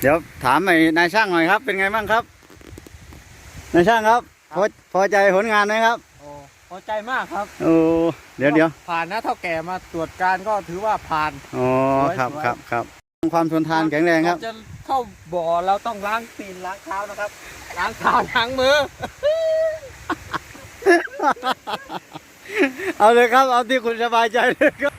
เดี๋ยวถามไอ้นายช่างหน่อยครับ เป็นไงบ้างครับ นายช่างครับพอพอใจผลงานไหมครับโอ้พอใจมากครับโอ้เดี๋ยวเดี๋ยวผ่านนะเท่าแก่มาตรวจการก็ถือว่าผ่านอ๋อสวยครับสวยครับครับ ความทนทานแข็งแรงครับ ก่อนจะเข้าบ่อเราต้องล้างตีนล้างเท้านะครับ ล้างเท้าล้างมือ เอาเลยครับ เอาที่คุณสบายใจเลยครับ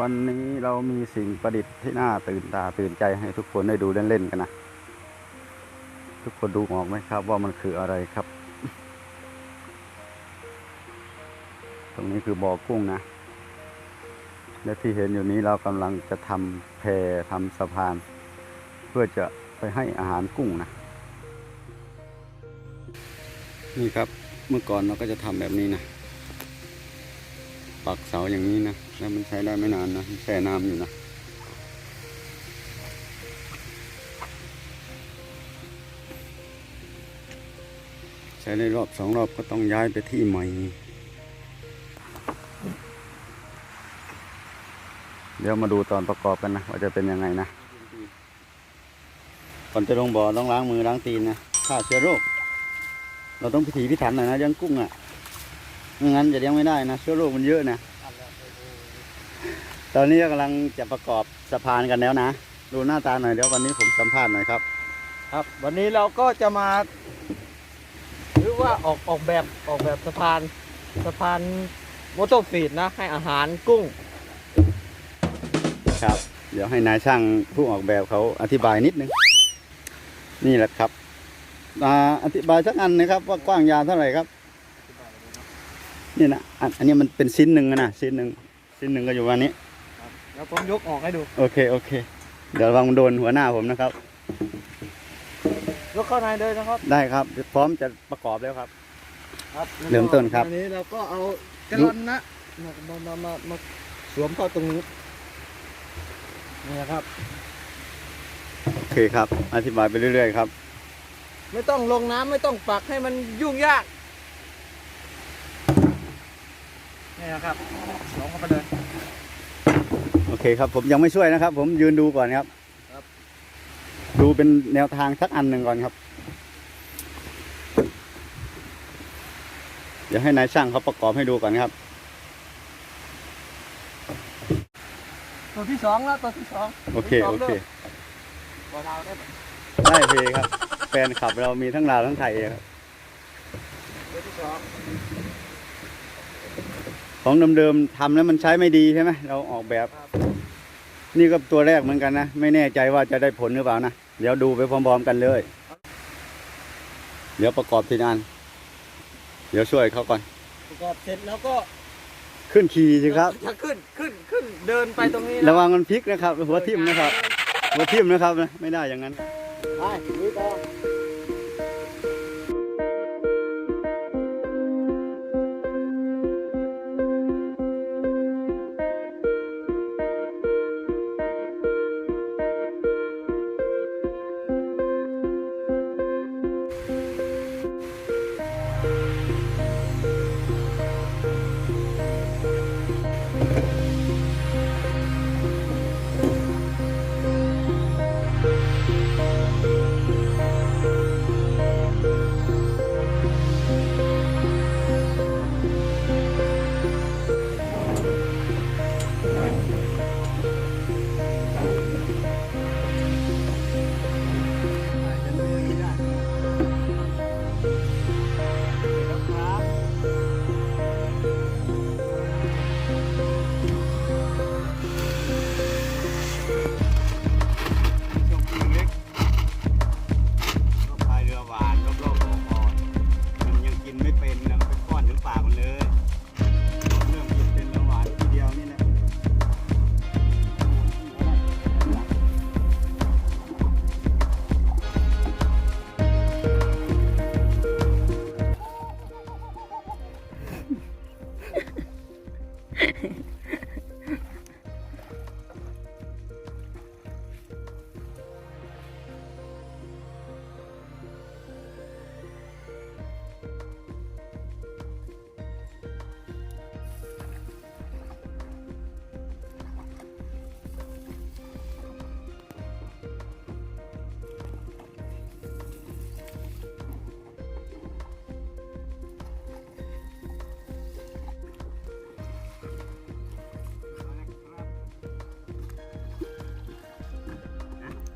วันนี้เรามีสิ่งประดิษฐ์ที่น่าตื่นตาตื่นใจให้ทุกคนได้ดูเล่นๆกันนะ ทุกคนดูออกไหมครับว่ามันคืออะไรครับ ตรงนี้คือบ่อกุ้งนะ และที่เห็นอยู่นี้เรากำลังจะทำแพทำสะพาน เพื่อจะไปให้อาหารกุ้งนะ นี่ครับเมื่อก่อนเราก็จะทำแบบนี้นะ ปักเสาอย่างนี้นะ แล้วมันใช้ได้ไม่นานนะแช่น้ำอยู่นะใช้ได้รอบสองรอบก็ต้องย้ายไปที่ใหม่ เดี๋ยวมาดูตอนประกอบกันนะ ว่าจะเป็นยังไงนะ ก่อนจะลงบ่อต้องล้างมือล้างตีนนะฆ่าเชื้อโรค เราต้องพิถีพิถันหน่อยนะเลี้ยงกุ้งอะ ไม่งั้นจะเลี้ยงไม่ได้นะเชื้อโรคมันเยอะนะตอนนี้กำลังจะประกอบสะพานกันแล้วนะ ดูหน้าตาหน่อยเดี๋ยววันนี้ผมสัมภาษณ์หน่อยครับ ครับ วันนี้เราก็จะมา หรือว่าออกออกแบบออกแบบสะพานสะพานมอเตอร์ฟีดนะ ให้อาหารกุ้ง ครับ เดี๋ยวให้นายช่างผู้ออกแบบเขาอธิบายนิดนึง นี่แหละครับอ่าอธิบายสักอันนะครับว่ากว้างยาวเท่าไหร่ครับ นี่นะอันอันนี้มันเป็นชิ้นหนึ่งอะนะชิ้นหนึ่งชิ้นหนึ่งก็อยู่วันนี้ แล้วผมยกออกให้ดู โอเคโอเค เดี๋ยวระวังโดนหัวหน้าผมนะครับ ยกเข้าในเลยนะครับได้ครับ พร้อมจะประกอบแล้วครับ ครับเริ่มต้นครับ อันนี้เราก็เอาแกลลอนนะมามามามามาสวมเข้าตรงนี้นี่นะครับ โอเคครับ อธิบายไปเรื่อยๆครับ ไม่ต้องลงน้ำไม่ต้องปักให้มันยุ่งยาก นี่นะครับลงเข้าไปเลย โอเคครับ ผมยังไม่ช่วยนะครับ ผมยืนดูก่อนครับ ครับ ดูเป็นแนวทางสักอันหนึ่งก่อนครับ เดี๋ยวให้นายช่างเขาประกอบให้ดูก่อนครับ ตัวที่สองแล้วตัวที่สองโอเคตัวโอที่สงเคริ่มบ่อดาวได้ไหมได้เพครับ แฟนขับเรามีทั้งลาวทั้งไทยครับตัวที่สอง ของเดิมๆทำแล้วมันใช้ไม่ดีใช่ไหมเราออกแบบครับนี่ก็ตัวแรกเหมือนกันนะ ไม่แน่ใจว่าจะได้ผลหรือเปล่านะ เดี๋ยวดูไปพร้อมๆกันเลย เดี๋ยวประกอบทีนานเดี๋ยวช่วยเขาก่อน ประกอบเสร็จแล้วก็ขึ้นขี่สิครับ จะขึ้นขึ้นขึ้นเดินไปตรงนี้นระวังมันพลิกนะครับ หัวทิ่มนะครับ หัวทิ่มนะครับนะไม่ได้อย่างนั้น ไปลุยต่อ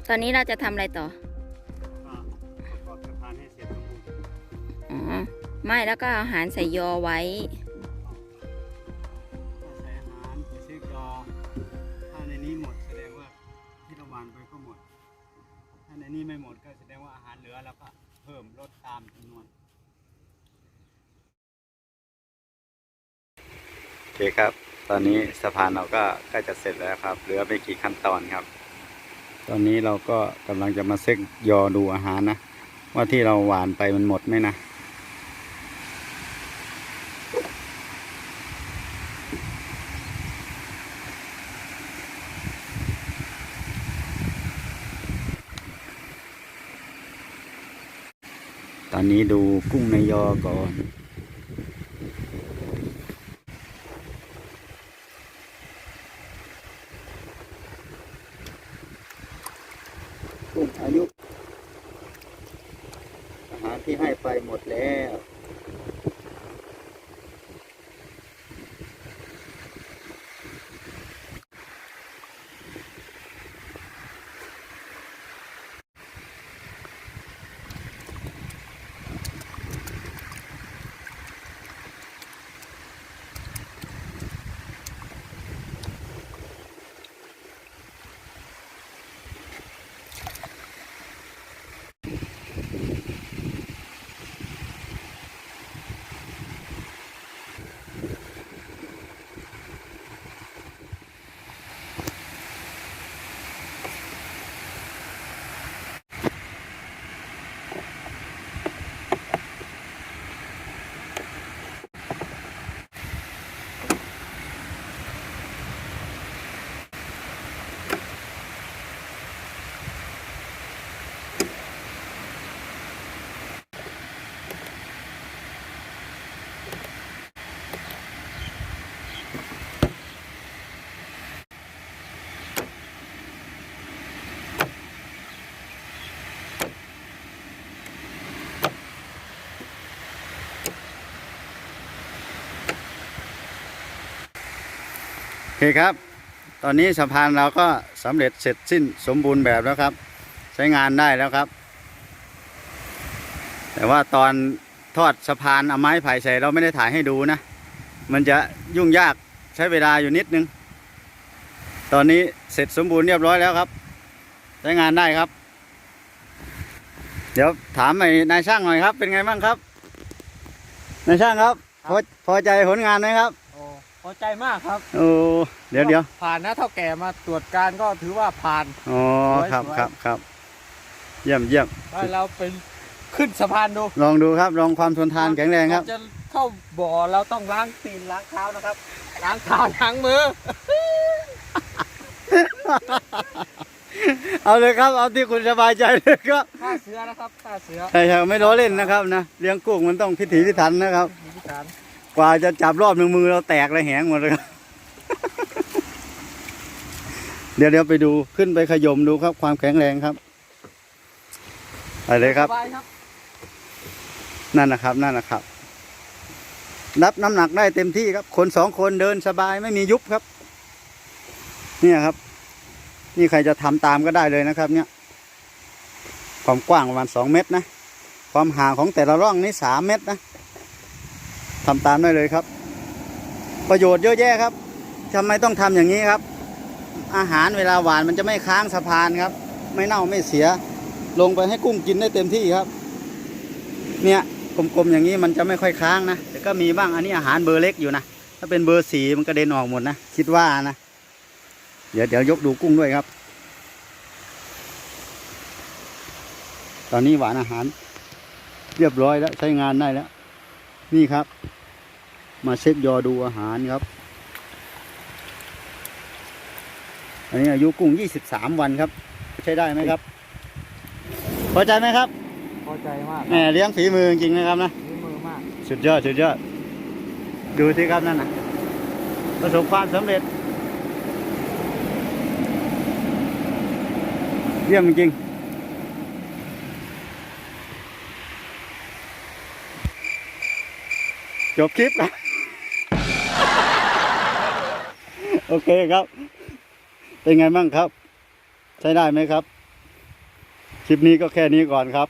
ตอนนี้เราจะทำอะไรต่อ ประกอบสะพานให้เสร็จสมบูรณ์อ๋อ ไม่แล้วก็เอาอาหารใส่ยอไว้ใส่อาหารใส่เชือกยอถ้าในนี้หมดแสดงว่าที่เราหวานไปก็หมด ถ้าในนี้ไม่หมดก็แสดงว่าอาหารเหลือแล้วก็เพิ่มลดตามจำนวน โอเคครับ ตอนนี้สะพานเราก็ใกล้จะเสร็จแล้วครับ เหลือไม่กี่ขั้นตอนครับ ตอนนี้เราก็กำลังจะมาเซ็กยอดูอาหารนะ ว่าที่เราหวานไปมันหมดไหมนะตอนนี้ดูกุ้งในยอก่อน กุ้งอายุ อาหารที่ให้ ไปหมดแล้ว เคครับ ตอนนี้สะพานเราก็สำเร็จเสร็จสิ้นสมบูรณ์แบบแล้วครับ ใช้งานได้แล้วครับ แต่ว่าตอนทอดสะพานเอาไม้ไผ่ใส่เราไม่ได้ถ่ายให้ดูนะ มันจะยุ่งยากใช้เวลาอยู่นิดนึง ตอนนี้เสร็จสมบูรณ์เรียบร้อยแล้วครับ ใช้งานได้ครับ เดี๋ยวถามไอ้นายช่างหน่อยครับ เป็นไงบ้างครับนายช่างครับ พอพอใจผลงานไหมครับ พอใจมากครับโอ้เดี๋ยวเดี๋ยวผ่านนะเท่าแก่มาตรวจการก็ถือว่าผ่านอ๋อสวยครับสวยครับครับเยี่ยมเยี่ยมให้เราเป็นขึ้นสะพานดู ลองดูครับ ลองความทนทานแข็งแรงครับก่อนจะเข้าบ่อเราต้องล้างตีนล้างเท้านะครับ ล้างเท้าล้างมือ เอาเลยครับ เอาที่คุณสบายใจเลยครับฆ่าเสือนะครับฆ่าเสือ ใช่ครับไม่ล้อเล่นนะครับนะ เลี้ยงกุ้งมันต้องพิถีพิถันนะครับมีพิการ กว่าจะจับรอบหนึ่งมือเราแตกเลยแหงหมดเลยครับเดี๋ยวเดี๋ยวไปดูขึ้นไปขยมดูครับ ความแข็งแรงครับไปเลยครับสบายครับ นั่นนะครับ นั่นนะครับ รับน้ำหนักได้เต็มที่ครับ คนสองคนเดินสบายไม่มียุบครับ เนี่ยครับ นี่ใครจะทำตามก็ได้เลยนะครับ เนี่ย ความกว้างประมาณสองเมตรนะ ความห่างของแต่ละร่องนี่สามเมตรนะ ทำตามได้เลยครับ ประโยชน์เยอะแยะครับทำไมต้องทำอย่างนี้ครับ อาหารเวลาหวานมันจะไม่ค้างสะพานครับ ไม่เน่าไม่เสีย ลงไปให้กุ้งกินได้เต็มที่ครับ เนี่ยกลมๆอย่างนี้มันจะไม่ค่อยค้างนะแต่ก็มีบ้างอันนี้อาหารเบอร์เล็กอยู่นะถ้าเป็นเบอร์สีมันกระเด็นออกหมดนะคิดว่านะเดี๋ยวเดี๋ยวยกดูกุ้งด้วยครับ ตอนนี้หวานอาหาร เรียบร้อยแล้วใช้งานได้แล้ว นี่ครับ มาเช็คยอดูอาหารครับ อันนี้อายุกุ้ง23วันครับ ใช้ได้ไหมครับ พอใจไหมครับ พอใจมากแหมเลี้ยงฝีมือจริงๆนะครับนะนิ้วมือมาก สุดยอดสุดยอด ดูสิครับนั่นนะประสบความสำเร็จ เยี่ยมจริง จบคลิปครับ โอเคครับ เป็นไงบ้างครับ ใช้ได้ไหมครับ คลิปนี้ก็แค่นี้ก่อนครับ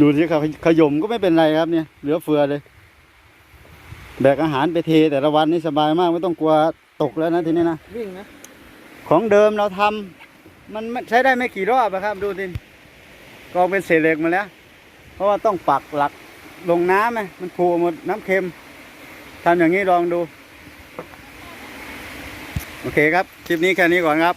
ดูสิครับขยมก็ไม่เป็นไรครับเนี่ย เหลือเฟือเลย แบกอาหารไปเทแต่ละวันนี่สบายมากไม่ต้องกลัวตกแล้วนะทีนี้นะวิ่งนะ ของเดิมเราทำมันใช้ได้ไม่กี่รอบอะครับ ดูดิกองเป็นเศษเหล็กมาแล้ว เพราะว่าต้องปักหลัก ลงน้ำไงมันขูหมดน้ำเค็มทำอย่างนี้ลองดู โอเคครับ คลิปนี้แค่นี้ก่อนครับ